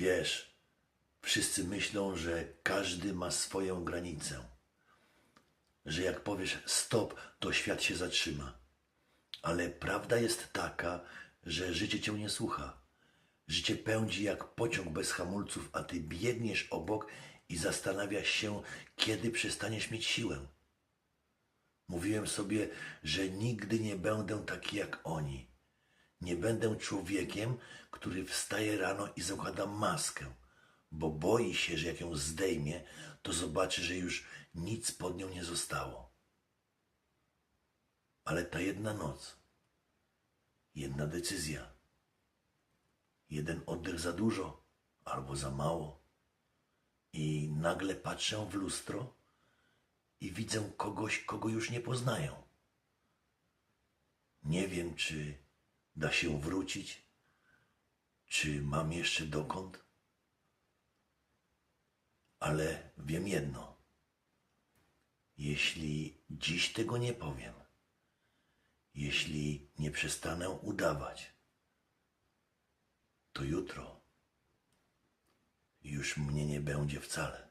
Wiesz, wszyscy myślą, że każdy ma swoją granicę. Że jak powiesz stop, to świat się zatrzyma. Ale prawda jest taka, że życie cię nie słucha. Życie pędzi jak pociąg bez hamulców, a ty biegniesz obok i zastanawiasz się, kiedy przestaniesz mieć siłę. Mówiłem sobie, że nigdy nie będę taki jak oni. Nie będę człowiekiem, który wstaje rano i zakłada maskę, bo boi się, że jak ją zdejmie, to zobaczy, że już nic pod nią nie zostało. Ale ta jedna noc, jedna decyzja, jeden oddech za dużo albo za mało, i nagle patrzę w lustro i widzę kogoś, kogo już nie poznaję. Nie wiem, czy da się wrócić, czy mam jeszcze dokąd, ale wiem jedno. Jeśli dziś tego nie powiem, jeśli nie przestanę udawać, to jutro już mnie nie będzie wcale.